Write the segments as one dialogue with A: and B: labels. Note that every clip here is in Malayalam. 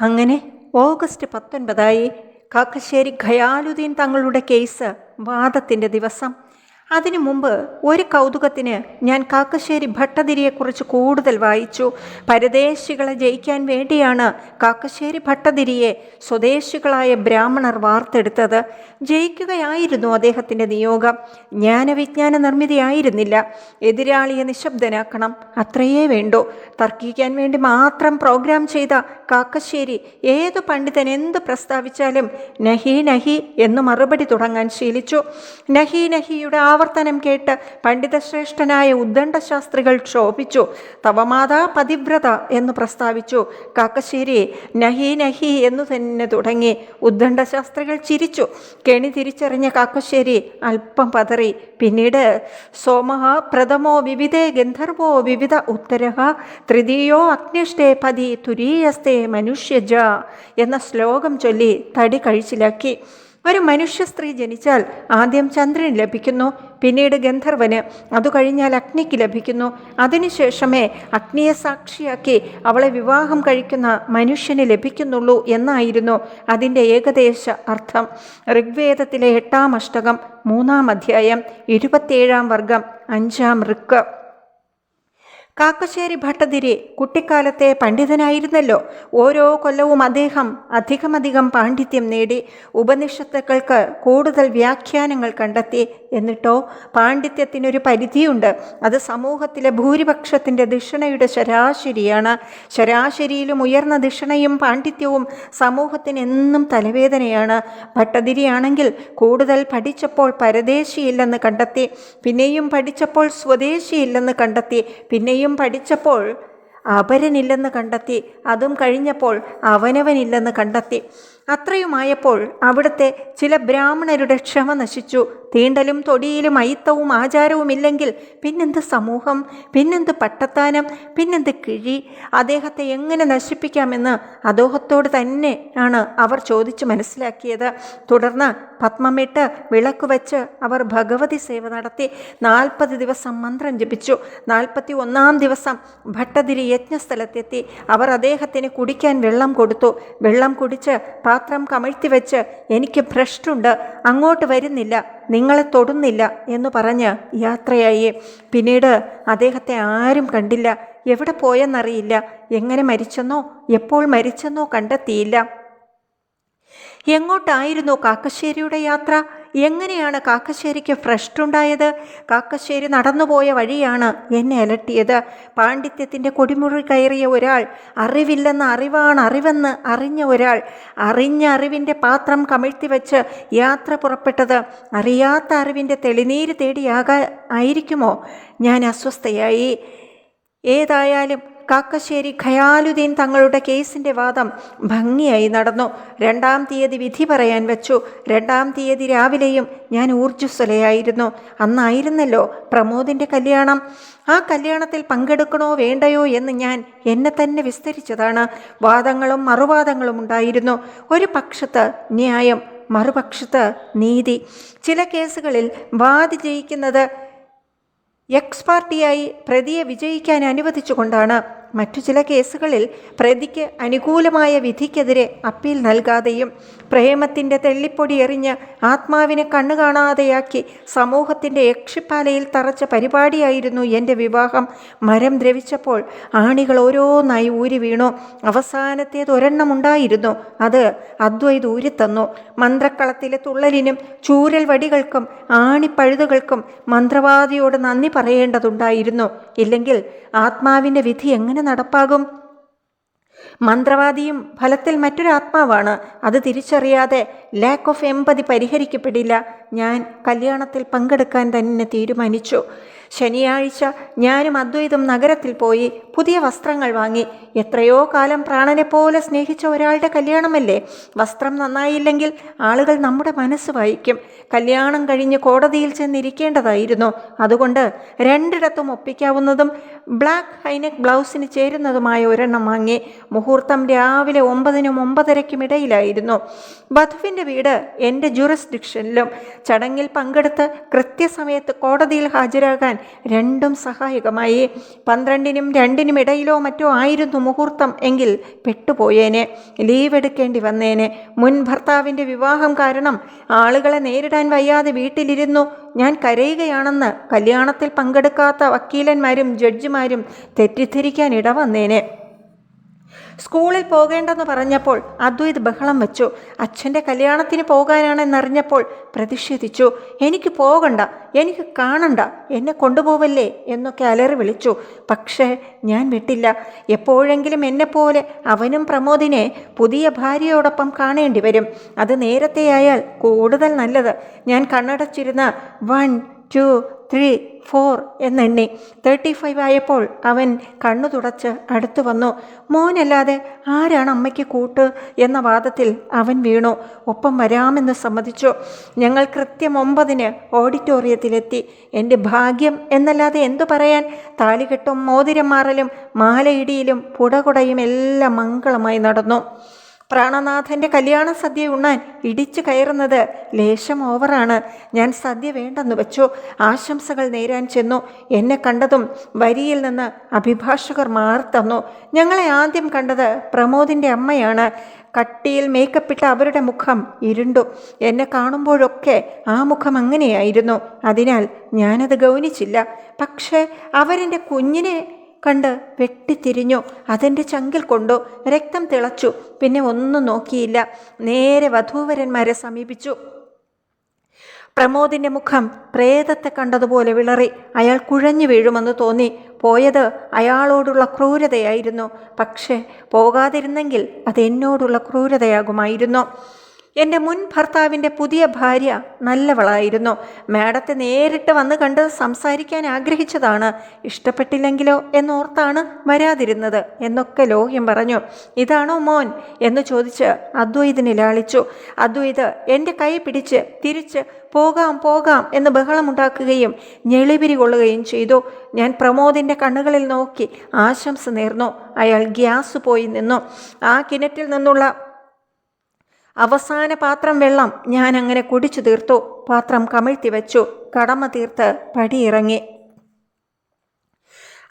A: അങ്ങനെ ഓഗസ്റ്റ് പത്തൊൻപതായി കാക്കശ്ശേരി ഖയാലുദ്ദീൻ തങ്ങളുടെ കേസ് വാദത്തിന്റെ ദിവസം അതിനു മുമ്പ് ഒരു കൗതുകത്തിന് ഞാൻ കാക്കശ്ശേരി ഭട്ടതിരിയെക്കുറിച്ച് കൂടുതൽ വായിച്ചു. പരദേശികളെ ജയിക്കാൻ വേണ്ടിയാണ് കാക്കശ്ശേരി ഭട്ടതിരിയെ സ്വദേശികളായ ബ്രാഹ്മണർ വാർത്തെടുത്തത്. ജയിക്കുകയായിരുന്നു അദ്ദേഹത്തിന്റെ നിയോഗം. ജ്ഞാനവിജ്ഞാന നിർമ്മിതിയായിരുന്നില്ല. എതിരാളിയെ നിശബ്ദനാക്കണം അത്രയേ വേണ്ടൂ. തർക്കിക്കാൻ വേണ്ടി മാത്രം പ്രോഗ്രാം ചെയ്ത കാക്കശ്ശേരി ഏതു പണ്ഡിതൻ എന്ത് പ്രസ്താവിച്ചാലും നഹി നഹി എന്ന് മറുപടി തുടങ്ങാൻ ശീലിച്ചു. നഹി നഹിയുടെ ആവർത്തനം കേട്ട് പണ്ഡിതശ്രേഷ്ഠനായ ഉദ്ദണ്ഡ ശാസ്ത്രികൾ ക്ഷോഭിച്ചു. തവമാതാ പതിവ്രത എന്ന് പ്രസ്താവിച്ചു. കാക്കശ്ശേരി നഹി നഹി എന്നു തന്നെ തുടങ്ങി ഉദ്ദണ്ഡ ശാസ്ത്രികൾ ചിരിച്ചു. കെണി തിരിച്ചറിഞ്ഞ കാക്കശ്ശേരി അല്പം പതറി. പിന്നീട് സോമഹ പ്രഥമോ വിവിധേ ഗന്ധർവോ വിവിധ ഉത്തരഹ തൃതീയോ അഗ്നിഷ്ടേ പതി തുരീയസ്തേ മനുഷ്യജ എന്ന ശ്ലോകം ചൊല്ലി തടി കഴിച്ചിലാക്കി. ഒരു മനുഷ്യ സ്ത്രീ ജനിച്ചാൽ ആദ്യം ചന്ദ്രന് ലഭിക്കുന്നു പിന്നീട് ഗന്ധർവന്. അതു കഴിഞ്ഞാൽ അഗ്നിക്ക് ലഭിക്കുന്നു. അതിനുശേഷമേ അഗ്നിയെ സാക്ഷിയാക്കി അവളെ വിവാഹം കഴിക്കുന്ന മനുഷ്യന് ലഭിക്കുന്നുള്ളൂ എന്നായിരുന്നു അതിന്റെ ഏകദേശ അർത്ഥം. ഋഗ്വേദത്തിലെ എട്ടാം അഷ്ടകം മൂന്നാം അധ്യായം ഇരുപത്തിയേഴാം വർഗം അഞ്ചാം ഋക്ക്. കാക്കശ്ശേരി ഭട്ടതിരി കുട്ടിക്കാലത്തെ പണ്ഡിതനായിരുന്നല്ലോ. ഓരോ കൊല്ലവും അദ്ദേഹം അധികമധികം പാണ്ഡിത്യം നേടി ഉപനിഷത്തുക്കൾക്ക് കൂടുതൽ വ്യാഖ്യാനങ്ങൾ കണ്ടെത്തി. എന്നിട്ടോ പാണ്ഡിത്യത്തിനൊരു പരിധിയുണ്ട്. അത് സമൂഹത്തിലെ ഭൂരിപക്ഷത്തിന്റെ ദിഷണയുടെ ശരാശരിയാണ്. ശരാശരിയിലും ഉയർന്ന ദിഷണയും പാണ്ഡിത്യവും സമൂഹത്തിന് എന്നും തലവേദനയാണ്. ഭട്ടതിരിയാണെങ്കിൽ കൂടുതൽ പഠിച്ചപ്പോൾ പരദേശിയില്ലെന്ന് കണ്ടെത്തി പിന്നെയും പഠിച്ചപ്പോൾ സ്വദേശിയില്ലെന്ന് കണ്ടെത്തി പിന്നെയും പഠിച്ചപ്പോൾ അപരനില്ലെന്ന് കണ്ടെത്തി. അതും കഴിഞ്ഞപ്പോൾ അവനവനില്ലെന്ന് കണ്ടെത്തി. അത്രയുമായപ്പോൾ അവിടുത്തെ ചില ബ്രാഹ്മണരുടെ ക്ഷമ നശിച്ചു. തീണ്ടലും തൊടിയിലും അയിത്തവും ആചാരവുമില്ലെങ്കിൽ പിന്നെന്ത് സമൂഹം? പിന്നെന്ത് പട്ടത്താനം? പിന്നെന്ത് കിഴി? അദ്ദേഹത്തെ എങ്ങനെ നശിപ്പിക്കാമെന്ന് അദ്ദേഹത്തോട് തന്നെ ആണ് അവർ ചോദിച്ചു മനസ്സിലാക്കിയത്. തുടർന്ന് പത്മമിട്ട് വിളക്ക് വെച്ച് അവർ ഭഗവതി സേവ നടത്തി. നാൽപ്പത് ദിവസം മന്ത്രം ജപിച്ചു. നാൽപ്പത്തി ഒന്നാം ദിവസം ഭട്ടതിരി യജ്ഞസ്ഥലത്തെത്തി. അവർ അദ്ദേഹത്തിന് കുടിക്കാൻ വെള്ളം കൊടുത്തു. വെള്ളം കുടിച്ച് പാത്രം കമഴ്ത്തി വെച്ച് എനിക്ക് ഭ്രഷ്ടുണ്ട് അങ്ങോട്ട് വരുന്നില്ല നിങ്ങളെ തൊടുന്നില്ല എന്ന് പറഞ്ഞ് യാത്രയായി. പിന്നീട് അദ്ദേഹത്തെ ആരും കണ്ടില്ല എവിടെ പോയെന്നറിയില്ല എങ്ങനെ മരിച്ചെന്നോ എപ്പോൾ മരിച്ചെന്നോ കണ്ടെത്തിയില്ല. എങ്ങോട്ടായിരുന്നു കാക്കശ്ശേരിയുടെ യാത്ര? എങ്ങനെയാണ് കാക്കശ്ശേരിക്ക് ഭ്രഷ്ടുണ്ടായത്? കാക്കശ്ശേരി നടന്നുപോയ വഴിയാണ് എന്നെ അലട്ടിയത്. പാണ്ഡിത്യത്തിന്റെ കൊടിമുറി കയറിയ ഒരാൾ അറിവില്ലെന്ന അറിവാണ് അറിവെന്ന് അറിഞ്ഞ ഒരാൾ അറിഞ്ഞ അറിവിന്റെ പാത്രം കമിഴ്ത്തി വെച്ച് യാത്ര പുറപ്പെട്ടത് അറിയാത്ത അറിവിന്റെ തെളിനീര് തേടിയാകാ ആയിരിക്കുമോ? ഞാൻ അസ്വസ്ഥയായി. ഏതായാലും കാക്കശ്ശേരി ഖയാലുദ്ദീൻ തങ്ങളുടെ കേസിന്റെ വാദം ഭംഗിയായി നടന്നു. രണ്ടാം തീയതി വിധി പറയാൻ വെച്ചു. രണ്ടാം തീയതി രാവിലെയും ഞാൻ ഊർജസ്വലയായിരുന്നു. അന്നായിരുന്നല്ലോ പ്രമോദിന്റെ കല്യാണം. ആ കല്യാണത്തിൽ പങ്കെടുക്കണോ വേണ്ടയോ എന്ന് ഞാൻ എന്നെ തന്നെ വിസ്തരിച്ചതാണ്. വാദങ്ങളും മറുവാദങ്ങളും ഉണ്ടായിരുന്നു. ഒരു പക്ഷത്ത് ന്യായം മറുപക്ഷത്ത് നീതി. ചില കേസുകളിൽ വാദി ജയിക്കുന്നത് എക്സ് പാർട്ടിയായി പ്രതിയെ വിജയിക്കാൻ അനുവദിച്ചുകൊണ്ടാണ് മറ്റു ചില കേസുകളിൽ പ്രതിക്ക് അനുകൂലമായ വിധിക്കെതിരെ അപ്പീൽ നൽകാതെയും പ്രേമത്തിന്റെ തെള്ളിപ്പൊടി എറിഞ്ഞ് ആത്മാവിനെ കണ്ണു കാണാതെയാക്കി സമൂഹത്തിന്റെ യക്ഷിപ്പാലയിൽ തറച്ച പരിപാടിയായിരുന്നു എന്റെ വിവാഹം. മരം ദ്രവിച്ചപ്പോൾ ആണികൾ ഓരോന്നായി ഊരി വീണു. അവസാനത്തേത് ഒരെണ്ണമുണ്ടായിരുന്നു അത് അദ്വൈത് ഊരിത്തന്നു മന്ത്രക്കളത്തിലെ തുള്ളലിനും ചൂരൽ വടികൾക്കും ആണിപ്പഴുതുകൾക്കും മന്ത്രവാദിയോട് നന്ദി പറയേണ്ടതുണ്ടായിരുന്നു. ഇല്ലെങ്കിൽ ആത്മാവിന്റെ വിധി എങ്ങനെ നടപ്പാകും. മന്ത്രവാദിയും ഫലത്തിൽ മറ്റൊരു ആത്മാവാണ്. അത് തിരിച്ചറിയാതെ ലാക്ക് ഓഫ് എമ്പതി പരിഹരിക്കപ്പെടില്ല. ഞാൻ കല്യാണത്തിൽ പങ്കെടുക്കാൻ തന്നെ തീരുമാനിച്ചു. ശനിയാഴ്ച ഞാനും അദ്വൈതം നഗരത്തിൽ പോയി പുതിയ വസ്ത്രങ്ങൾ വാങ്ങി. എത്രയോ കാലം പ്രാണനെ പോലെ സ്നേഹിച്ച ഒരാളുടെ കല്യാണമല്ലേ? വസ്ത്രം നന്നായില്ലെങ്കിൽ ആളുകൾ നമ്മുടെ മനസ്സ് വായിക്കും. കല്യാണം കഴിഞ്ഞ് കോടതിയിൽ ചെന്നിരിക്കേണ്ടതായിരുന്നു. അതുകൊണ്ട് രണ്ടിടത്തും ഒപ്പിക്കാവുന്നതും ബ്ലാക്ക് ഹൈനെക്ക് ബ്ലൗസിന് ചേരുന്നതുമായ ഒരെണ്ണം വാങ്ങി. മുഹൂർത്തം രാവിലെ ഒമ്പതിനും ഒമ്പതരയ്ക്കും ഇടയിലായിരുന്നു. വധുവിന്റെ വീട് എന്റെ ജുറിസ്ഡിക്ഷനിലും. ചടങ്ങിൽ പങ്കെടുത്ത് കൃത്യസമയത്ത് കോടതിയിൽ ഹാജരാകാൻ രണ്ടും സഹായകമായി. പന്ത്രണ്ടിനും രണ്ടിനും ഇടയിലോ മറ്റോ ആയിരുന്നു മുഹൂർത്തം എങ്കിൽ പെട്ടുപോയേനെ ലീവ് എടുക്കേണ്ടി വന്നേനെ. മുൻ ഭർത്താവിന്റെ വിവാഹം കാരണം ആളുകളെ നേരിടാൻ വയ്യാതെ വീട്ടിലിരുന്നു. ഞാൻ കരയുകയാണെന്ന് കല്യാണത്തിൽ പങ്കെടുക്കാത്ത വക്കീലന്മാരും ജഡ്ജിമാരും തെറ്റിദ്ധരിക്കാൻ ഇടവന്നേനെ. സ്കൂളിൽ പോകേണ്ടെന്ന് പറഞ്ഞപ്പോൾ അദ്വൈത് ബഹളം വെച്ചു. അച്ഛന്റെ കല്യാണത്തിന് പോകാനാണെന്നറിഞ്ഞപ്പോൾ പ്രതിഷേധിച്ചു. എനിക്ക് പോകണ്ട എനിക്ക് കാണണ്ട എന്നെ കൊണ്ടുപോവല്ലേ? എന്നൊക്കെ അലറി വിളിച്ചു. പക്ഷേ ഞാൻ വിട്ടില്ല. എപ്പോഴെങ്കിലും എന്നെപ്പോലെ അവനും പ്രമോദിനെ പുതിയ ഭാര്യയോടൊപ്പം കാണേണ്ടി വരും അത് നേരത്തെയായാൽ കൂടുതൽ നല്ലത്. ഞാൻ കണ്ണടച്ചിരുന്ന വൺ ടു ത്രീ ഫോർ എന്നെണ്ണി തേർട്ടി ഫൈവ് ആയപ്പോൾ അവൻ കണ്ണു തുടച്ച് അടുത്തു വന്നു. മോനല്ലാതെ ആരാണ് അമ്മയ്ക്ക് കൂട്ട് എന്ന വാദത്തിൽ അവൻ വീണു. ഒപ്പം വരാമെന്ന് സമ്മതിച്ചു. ഞങ്ങൾ കൃത്യം ഒമ്പതിന് ഓഡിറ്റോറിയത്തിലെത്തി. എന്റെ ഭാഗ്യം എന്നല്ലാതെ എന്തു പറയാൻ? താലികെട്ടും മോതിരം മാറലും മാലയിടിയിലും പുടകുടയും എല്ലാം മംഗളമായി നടന്നു. പ്രാണനാഥന്റെ കല്യാണ സദ്യ ഉണ്ണാൻ ഇടിച്ചു കയറുന്നത് ലേശം ഓവറാണ്. ഞാൻ സദ്യ വേണ്ടെന്ന് വെച്ചു. ആശംസകൾ നേരാൻ ചെന്നു. എന്നെ കണ്ടതും വരിയിൽ നിന്ന് അഭിഭാഷകർ മാറിത്തന്നു ഞങ്ങളെ ആദ്യം കണ്ടത് പ്രമോദിന്റെ അമ്മയാണ്. കട്ടിയിൽ മേക്കപ്പിട്ട അവരുടെ മുഖം ഇരുണ്ടു. എന്നെ കാണുമ്പോഴൊക്കെ ആ മുഖം അങ്ങനെയായിരുന്നു. അതിനാൽ ഞാനത് ഗൗനിച്ചില്ല. പക്ഷേ അവരെന്റെ കുഞ്ഞിനെ കണ്ട് വെട്ടിത്തിരിഞ്ഞു. അതെന്റെ ചങ്കിൽ കൊണ്ടു രക്തം തിളച്ചു. പിന്നെ ഒന്നും നോക്കിയില്ല. നേരെ വധൂവരന്മാരെ സമീപിച്ചു. പ്രമോദിന്റെ മുഖം പ്രേതത്തെ കണ്ടതുപോലെ വിളറി. അയാൾ കുഴഞ്ഞു വീഴുമെന്ന് തോന്നി. പോയത് അയാളോടുള്ള ക്രൂരതയായിരുന്നു. പക്ഷേ പോകാതിരുന്നെങ്കിൽ അത് എന്നോടുള്ള ക്രൂരതയാകുമായിരുന്നു. എന്റെ മുൻ ഭർത്താവിന്റെ പുതിയ ഭാര്യ നല്ലവളായിരുന്നു. മാഡത്തെ നേരിട്ട് വന്ന് കണ്ട് സംസാരിക്കാൻ ആഗ്രഹിച്ചതാണ്. ഇഷ്ടപ്പെട്ടില്ലെങ്കിലോ എന്നോർത്താണ് വരാതിരുന്നത് എന്നൊക്കെ ലോഹ്യം പറഞ്ഞു. ഇതാണോ മോൻ? എന്ന് ചോദിച്ച് അദ്വൈതിനെ ലാളിച്ചു അദ്വൈത് എന്റെ കൈ പിടിച്ച് തിരിച്ച് പോകാം പോകാം എന്ന് ബഹളമുണ്ടാക്കുകയും ഞെളിപിരി കൊള്ളുകയും ചെയ്തു. ഞാൻ പ്രമോദിന്റെ കണ്ണുകളിൽ നോക്കി ആശംസ നേർന്നു. അയാൾ ഗ്യാസ് പോയി നിന്നു. ആ കിണറ്റിൽ നിന്നുള്ള അവസാന പാത്രം വെള്ളം ഞാൻ അങ്ങനെ കുടിച്ചു തീർത്തു പാത്രം കമിഴ്ത്തി വെച്ചു. കടമ തീർത്ത് പടിയിറങ്ങി.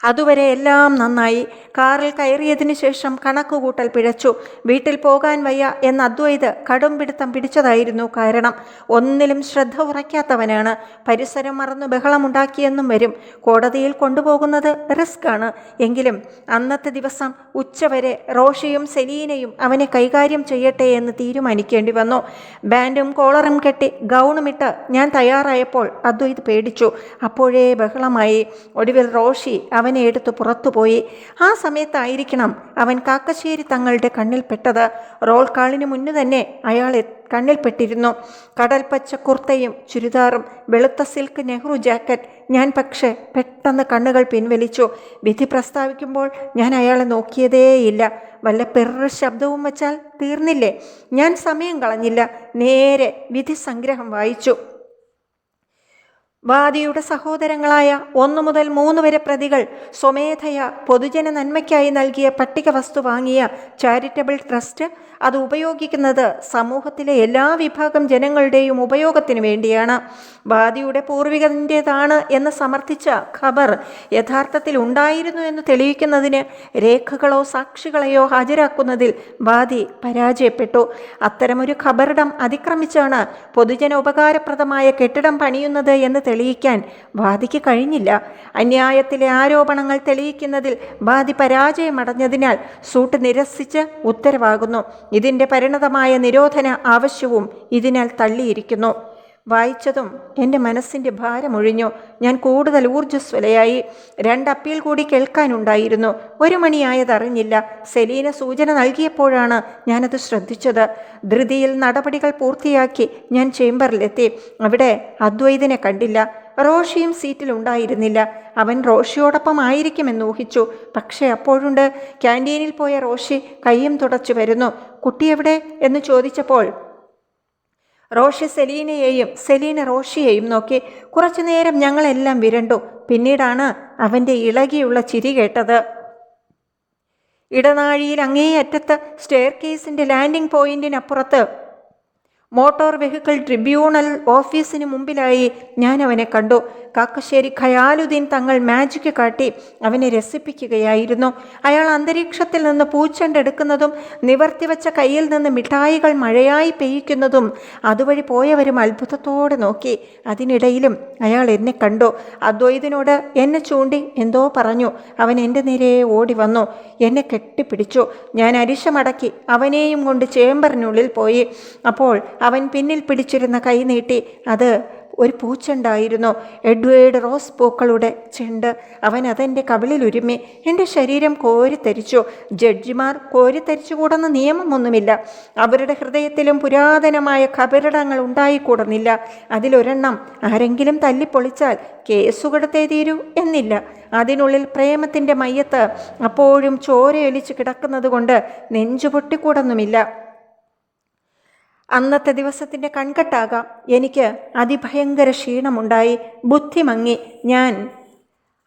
A: അതുവരെ എല്ലാം നന്നായി. കാറിൽ കയറിയതിന് ശേഷം കണക്കുകൂട്ടൽ പിഴച്ചു. വീട്ടിൽ പോകാൻ വയ്യ എന്ന അദ്വൈത് കടും പിടുത്തം പിടിച്ചതായിരുന്നു കാരണം ഒന്നിലും ശ്രദ്ധ ഉറയ്ക്കാത്തവനാണ് പരിസരം മറന്ന് ബഹളമുണ്ടാക്കിയെന്നും വരും. കോടതിയിൽ കൊണ്ടുപോകുന്നത് റിസ്ക് ആണ് എങ്കിലും അന്നത്തെ ദിവസം ഉച്ചവരെ റോഷിയും സെലീനയും അവനെ കൈകാര്യം ചെയ്യട്ടെ എന്ന് തീരുമാനിക്കേണ്ടി വന്നു. ബാൻഡും കോളറും കെട്ടി ഗൗണുമിട്ട് ഞാൻ തയ്യാറായപ്പോൾ അദ്വൈത് പേടിച്ചു. അപ്പോഴേ ബഹളമായി. ഒടുവിൽ റോഷി അവനെ എടുത്ത് പുറത്തുപോയി ആ സമയത്തായിരിക്കണം അവൻ കാക്കശ്ശേരി തങ്ങളുടെ കണ്ണിൽപ്പെട്ടത് റോൾ കാളിന് മുന്നു തന്നെ അയാൾ കണ്ണിൽപ്പെട്ടിരുന്നു കടൽപ്പച്ച കുർത്തയും ചുരിദാറും വെളുത്ത സിൽക്ക് നെഹ്റു ജാക്കറ്റ് ഞാൻ പക്ഷേ പെട്ടെന്ന് കണ്ണുകൾ പിൻവലിച്ചു. വിധി പ്രസ്താവിക്കുമ്പോൾ ഞാൻ അയാളെ നോക്കിയതേയില്ല. വല്ല പെറു ശബ്ദവും വച്ചാൽ തീർന്നില്ലേ? ഞാൻ സമയം കളഞ്ഞില്ല. നേരെ വിധി സംഗ്രഹം വായിച്ചു. വാദിയുടെ സഹോദരങ്ങളായ ഒന്നു മുതൽ മൂന്ന് വരെ പ്രതികൾ സ്വമേധയ പൊതുജന നന്മയ്ക്കായി നൽകിയ പട്ടിക വസ്തു വാങ്ങിയ ചാരിറ്റബിൾ ട്രസ്റ്റ് അത് ഉപയോഗിക്കുന്നത് സമൂഹത്തിലെ എല്ലാ വിഭാഗം ജനങ്ങളുടെയും ഉപയോഗത്തിനു വേണ്ടിയാണ്. വാദിയുടെ പൂർവികന്റേതാണ് എന്ന് സമർത്ഥിച്ച ഖബർ യഥാർത്ഥത്തിൽ ഉണ്ടായിരുന്നു എന്ന് തെളിയിക്കുന്നതിന് രേഖകളോ സാക്ഷികളെയോ ഹാജരാക്കുന്നതിൽ വാദി പരാജയപ്പെട്ടു. അത്തരമൊരു ഖബറിടം അതിക്രമിച്ചാണ് പൊതുജന ഉപകാരപ്രദമായ കെട്ടിടം പണിയുന്നത് എന്ന് തെളിയിക്കാൻ വാദിക്ക് കഴിഞ്ഞില്ല. അന്യായത്തിലെ ആരോപണങ്ങൾ തെളിയിക്കുന്നതിൽ വാദി പരാജയമടഞ്ഞതിനാൽ സൂട്ട് നിരസിച്ച് ഉത്തരവാകുന്നു. ഇതിന്റെ പരിണതമായ നിരോധന ആവശ്യവും ഇതിനാൽ തള്ളിയിരിക്കുന്നു. വായിച്ചതും എന്റെ മനസ്സിന്റെ ഭാരമൊഴിഞ്ഞു ഞാൻ കൂടുതൽ ഊർജസ്വലയായി. രണ്ട് അപ്പീൽ കൂടി കേൾക്കാനുണ്ടായിരുന്നു. ഒരു മണിയായതറിഞ്ഞില്ല. സെലീന സൂചന നൽകിയപ്പോഴാണ് ഞാനത് ശ്രദ്ധിച്ചത്. ധൃതിയിൽ നടപടികൾ പൂർത്തിയാക്കി ഞാൻ ചേംബറിലെത്തി. അവിടെ അദ്വൈതിനെ കണ്ടില്ല. റോഷിയും സീറ്റിലുണ്ടായിരുന്നില്ല അവൻ റോഷിയോടൊപ്പം ആയിരിക്കുമെന്ന് ഊഹിച്ചു. പക്ഷേ അപ്പോഴുണ്ട്. ക്യാന്റീനിൽ പോയ റോഷി കയ്യും തുടച്ചു വരുന്നു. കുട്ടിയെവിടെ എന്ന് ചോദിച്ചപ്പോൾ റോഷി സെലീനയെയും സെലീന റോഷിയെയും നോക്കി കുറച്ചു നേരം ഞങ്ങളെല്ലാം വിരണ്ടു. പിന്നീടാണ് അവന്റെ ഇളകിയുള്ള ചിരി കേട്ടത്. ഇടനാഴിയിൽ അങ്ങേയറ്റത്ത് സ്റ്റെയർ കേസിന്റെ ലാൻഡിംഗ് പോയിന്റിനപ്പുറത്ത് മോട്ടോർ വെഹിക്കിൾ ട്രിബ്യൂണൽ ഓഫീസിന് മുമ്പിലായി ഞാൻ അവനെ കണ്ടു. കാക്കശ്ശേരി ഖയാലുദ്ദീൻ തങ്ങൾ മാജിക്ക് കാട്ടി അവനെ രസിപ്പിക്കുകയായിരുന്നു. അയാൾ അന്തരീക്ഷത്തിൽ നിന്ന് പൂച്ചണ്ടെടുക്കുന്നതും നിവർത്തിവെച്ച കയ്യിൽ നിന്ന് മിഠായികൾ മഴയായി പെയ്യിക്കുന്നതും അതുവഴി പോയവരും അത്ഭുതത്തോടെ നോക്കി. അതിനിടയിലും അയാൾ എന്നെ കണ്ടു. അദ്വൈതിനോട് എന്നെ ചൂണ്ടി എന്തോ പറഞ്ഞു. അവൻ എന്റെ നേരെ ഓടി വന്നു. എന്നെ കെട്ടിപ്പിടിച്ചു. ഞാൻ അരിശമടക്കി അവനെയും കൊണ്ട് ചേമ്പറിനുള്ളിൽ പോയി. അപ്പോൾ അവൻ പിന്നിൽ പിടിച്ചിരുന്ന കൈ നീട്ടി അത് ഒരു പൂച്ചണ്ടായിരുന്നു. എഡ്വേർഡ് റോസ് പൂക്കളുടെ ചെണ്ട്. അവൻ അതെന്റെ കവിളിൽ എന്റെ ശരീരം കോരിത്തരിച്ചു ജഡ്ജിമാർ കോരിത്തരിച്ചുകൂടെന്ന് നിയമമൊന്നുമില്ല. അവരുടെ ഹൃദയത്തിലും പുരാതനമായ കബറിടങ്ങൾ ഉണ്ടായിക്കൂടുന്നില്ല. അതിലൊരെണ്ണം ആരെങ്കിലും തല്ലിപ്പൊളിച്ചാൽ കേസുകെടുത്തേ തീരൂ എന്നില്ല. അതിനുള്ളിൽ പ്രേമത്തിന്റെ മയ്യത്ത് അപ്പോഴും ചോരയൊലിച്ച് കിടക്കുന്നത് കൊണ്ട് നെഞ്ചു പൊട്ടിക്കൂടൊന്നുമില്ല. അന്നത്തെ ദിവസത്തിന്റെ കൺകെട്ടാകാം. എനിക്ക് അതിഭയങ്കര ക്ഷീണമുണ്ടായി. ബുദ്ധി മങ്ങി ഞാൻ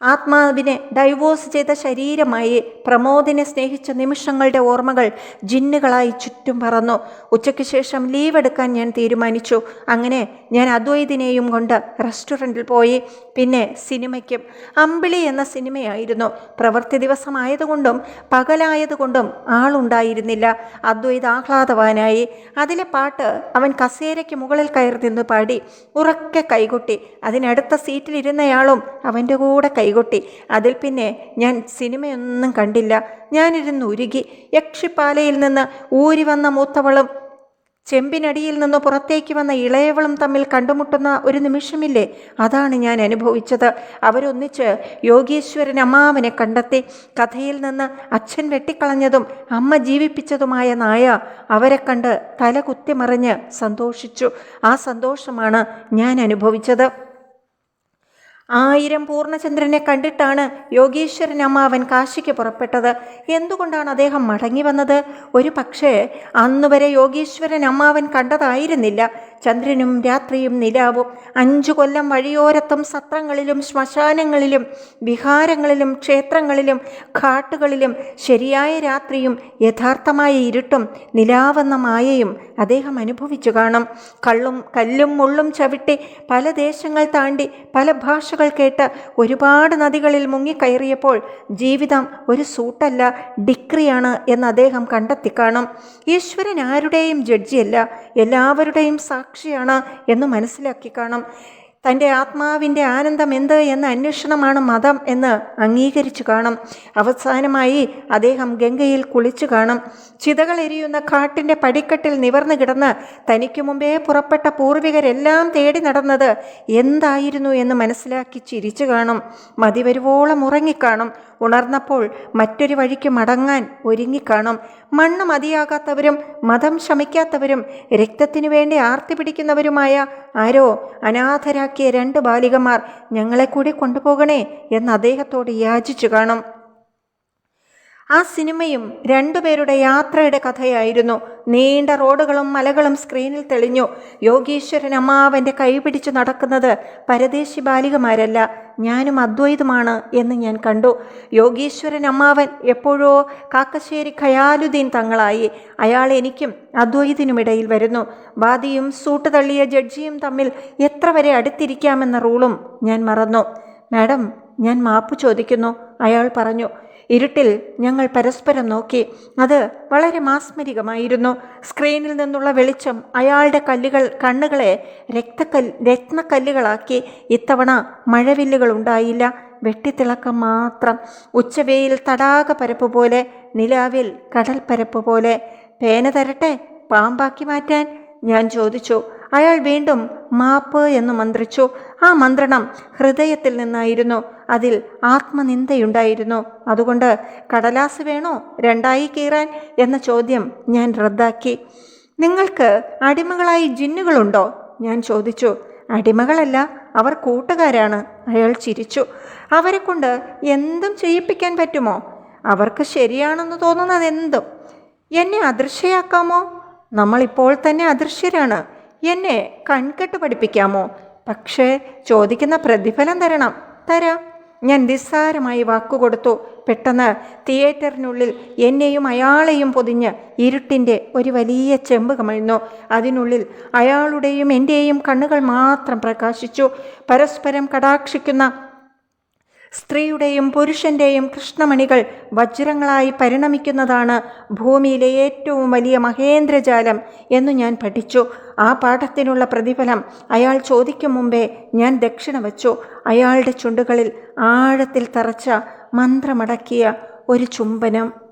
A: ആത്മാവിനെ ഡൈവോഴ്സ് ചെയ്ത ശരീരമായി പ്രമോദിനെ സ്നേഹിച്ച നിമിഷങ്ങളുടെ ഓർമ്മകൾ ജിന്നുകളായി ചുറ്റും പറന്നു. ഉച്ചയ്ക്ക് ശേഷം ലീവ് എടുക്കാൻ ഞാൻ തീരുമാനിച്ചു. അങ്ങനെ ഞാൻ അദ്വൈതിനെയും കൊണ്ട് റെസ്റ്റോറന്റിൽ പോയി. പിന്നെ സിനിമയ്ക്കും. അമ്പിളി എന്ന സിനിമയായിരുന്നു. പ്രവൃത്തി ദിവസമായതുകൊണ്ടും പകലായതുകൊണ്ടും ആളുണ്ടായിരുന്നില്ല. അദ്വൈത് ആഹ്ലാദവാനായി. അതിലെ പാട്ട് അവൻ കസേരയ്ക്ക് മുകളിൽ കയറി നിന്ന് പാടി. ഉറക്കെ കൈകൊട്ടി. അതിനടുത്ത സീറ്റിലിരുന്നയാളും അവന്റെ കൂടെ കൈകൊട്ടി. അതിൽ പിന്നെ ഞാൻ സിനിമയൊന്നും കണ്ടില്ല. ഞാനിരുന്ന് ഉരുകി. യക്ഷിപ്പാലയിൽ നിന്ന് ഊരി വന്ന മൂത്തവളും ചെമ്പിനടിയിൽ നിന്ന് പുറത്തേക്ക് വന്ന ഇളയവളും തമ്മിൽ കണ്ടുമുട്ടുന്ന ഒരു നിമിഷമില്ലേ? അതാണ് ഞാൻ അനുഭവിച്ചത്. അവരൊന്നിച്ച് യോഗീശ്വരൻ അമ്മാവനെ കണ്ടെത്തി കഥയിൽ നിന്ന് അച്ഛൻ വെട്ടിക്കളഞ്ഞതും അമ്മ ജീവിപ്പിച്ചതുമായ നായ അവരെ കണ്ട് തല കുത്തിമറിഞ്ഞ് സന്തോഷിച്ചു. ആ സന്തോഷമാണ് ഞാൻ അനുഭവിച്ചത്. ആയിരം പൂർണചന്ദ്രനെ കണ്ടിട്ടാണ് യോഗീശ്വരൻ അമ്മാവൻ കാശിക്ക് പുറപ്പെട്ടത്. എന്തുകൊണ്ടാണ് അദ്ദേഹം മടങ്ങി വന്നത് ഒരു പക്ഷേ അന്നുവരെ യോഗീശ്വരൻ അമ്മാവൻ കണ്ടതായിരുന്നില്ല. ചന്ദ്രനും രാത്രിയും നിലാവും. അഞ്ചു കൊല്ലം വഴിയോരത്തും സത്രങ്ങളിലും ശ്മശാനങ്ങളിലും വിഹാരങ്ങളിലും ക്ഷേത്രങ്ങളിലും ഘാട്ടുകളിലും ശരിയായ രാത്രിയും യഥാർത്ഥമായ ഇരുട്ടും നിലാവെന്ന മായയും അദ്ദേഹം അനുഭവിച്ചു കാണും. കള്ളും കല്ലും മുള്ളും ചവിട്ടി പല ദേശങ്ങൾ താണ്ടി പല ഭാഷകൾ കേട്ട് ഒരുപാട് നദികളിൽ മുങ്ങിക്കയറിയപ്പോൾ ജീവിതം ഒരു സൂട്ടല്ല ഡിക്രിയാണ് എന്ന് അദ്ദേഹം കണ്ടെത്തി കാണും. ഈശ്വരൻ ആരുടെയും ജഡ്ജിയല്ല എല്ലാവരുടെയും സാക്ഷിയാണ് എന്ന് മനസ്സിലാക്കി കാണും. തന്റെ ആത്മാവിന്റെ ആനന്ദം എന്ത് എന്ന അന്വേഷണമാണ് മതം എന്ന് അംഗീകരിച്ചു കാണും. അവസാനമായി അദ്ദേഹം ഗംഗയിൽ കുളിച്ചു കാണും. ചിതകൾ എരിയുന്ന കാട്ടിന്റെ പടിക്കെട്ടിൽ നിവർന്നു കിടന്ന് തനിക്ക് മുമ്പേ പുറപ്പെട്ട പൂർവികരെല്ലാം തേടി നടന്നത് എന്തായിരുന്നു എന്ന് മനസ്സിലാക്കി ചിരിച്ചു കാണും. മതിവരുവോളം ഉറങ്ങിക്കാണും. ഉണർന്നപ്പോൾ മറ്റൊരു വഴിക്ക് മടങ്ങാൻ ഒരുങ്ങിക്കാണും. മണ്ണ് മതിയാകാത്തവരും മതം ശമിക്കാത്തവരും രക്തത്തിനു വേണ്ടി ആർത്തി പിടിക്കുന്നവരുമായ ആരോ അനാഥരാക്കിയ രണ്ട് ബാലികമാർ ഞങ്ങളെ കൂടി കൊണ്ടുപോകണേ എന്ന് അദ്ദേഹത്തോട് യാചിച്ചു കാണും. ആ സിനിമയും രണ്ടുപേരുടെ യാത്രയുടെ കഥയായിരുന്നു. നീണ്ട റോഡുകളും മലകളും സ്ക്രീനിൽ തെളിഞ്ഞു. യോഗീശ്വരൻ അമ്മാവന്റെ കൈപിടിച്ചു നടക്കുന്നത് പരദേശി ബാലികമാരല്ല ഞാനും അദ്വൈതമാണ് എന്ന് ഞാൻ കണ്ടു. യോഗീശ്വരൻ അമ്മാവൻ എപ്പോഴോ കാക്കശ്ശേരി ഖയാലുദ്ദീൻ തങ്ങളായി. അയാൾ എനിക്കും അദ്വൈതിനുമിടയിൽ വരുന്നു. വാദിയും സൂട്ട് തള്ളിയ ജഡ്ജിയും തമ്മിൽ എത്ര വരെ അടുത്തിരിക്കാമെന്ന റൂളും ഞാൻ മറന്നു. മാഡം ഞാൻ മാപ്പ് ചോദിക്കുന്നു അയാൾ പറഞ്ഞു. ഇരുട്ടിൽ ഞങ്ങൾ പരസ്പരം നോക്കി. അത് വളരെ മാസ്മരികമായിരുന്നു. സ്ക്രീനിൽ നിന്നുള്ള വെളിച്ചം അയാളുടെ കല്ലുകൾ കണ്ണുകളെ രക്തക്കൽ രത്നക്കല്ലുകളാക്കി. ഇത്തവണ മഴവില്ലുകൾ ഉണ്ടായില്ല. വെട്ടിത്തിളക്കം മാത്രം. ഉച്ചവെയിൽ തടാക പരപ്പ് പോലെ നിലാവിൽ കടൽ പരപ്പ് പോലെ. പേന തരട്ടെ? പാമ്പാക്കി മാറ്റാൻ? ഞാൻ ചോദിച്ചു അയാൾ വീണ്ടും മാപ്പ് എന്ന് മന്ത്രിച്ചു. ആ മന്ത്രണം ഹൃദയത്തിൽ നിന്നായിരുന്നു. അതിൽ ആത്മനിന്ദയുണ്ടായിരുന്നു. അതുകൊണ്ട് കടലാസ് വേണോ? രണ്ടായി കീറാൻ? എന്ന ചോദ്യം ഞാൻ റദ്ദാക്കി. നിങ്ങൾക്ക് അടിമകളായി ജിന്നുകളുണ്ടോ? ഞാൻ ചോദിച്ചു. അടിമകളല്ല അവർ കൂട്ടുകാരാണ്. അയാൾ ചിരിച്ചു. അവരെ കൊണ്ട് എന്തും ചെയ്യിപ്പിക്കാൻ പറ്റുമോ? അവർക്ക് ശരിയാണെന്ന് തോന്നുന്നത് എന്തും എന്നെ അദൃശ്യയാക്കാമോ? നമ്മളിപ്പോൾ തന്നെ അദൃശ്യരാണ്. എന്നെ കൺകെട്ട് പഠിപ്പിക്കാമോ? പക്ഷേ ചോദിക്കുന്ന പ്രതിഫലം തരണം. തരാം. ഞാൻ നിസ്സാരമായി വാക്കുകൊടുത്തു. പെട്ടെന്ന് തിയേറ്ററിനുള്ളിൽ എന്നെയും അയാളെയും പൊതിഞ്ഞ് ഇരുട്ടിന്റെ ഒരു വലിയ ചെമ്പ് കമിഴ്ന്നു. അതിനുള്ളിൽ അയാളുടെയും എന്റെയും കണ്ണുകൾ മാത്രം പ്രകാശിച്ചു. പരസ്പരം കടാക്ഷിക്കുന്ന സ്ത്രീയുടെയും പുരുഷന്റെയും കൃഷ്ണമണികൾ വജ്രങ്ങളായി പരിണമിക്കുന്നതാണ് ഭൂമിയിലെ ഏറ്റവും വലിയ മഹേന്ദ്രജാലം എന്നു ഞാൻ പഠിച്ചു. ആ പാഠത്തിനുള്ള പ്രതിഫലം അയാൾ ചോദിക്കും മുമ്പേ ഞാൻ ദക്ഷിണ വച്ചു. അയാളുടെ ചുണ്ടുകളിൽ ആഴത്തിൽ തറച്ച മന്ത്രമടക്കിയ ഒരു ചുംബനം.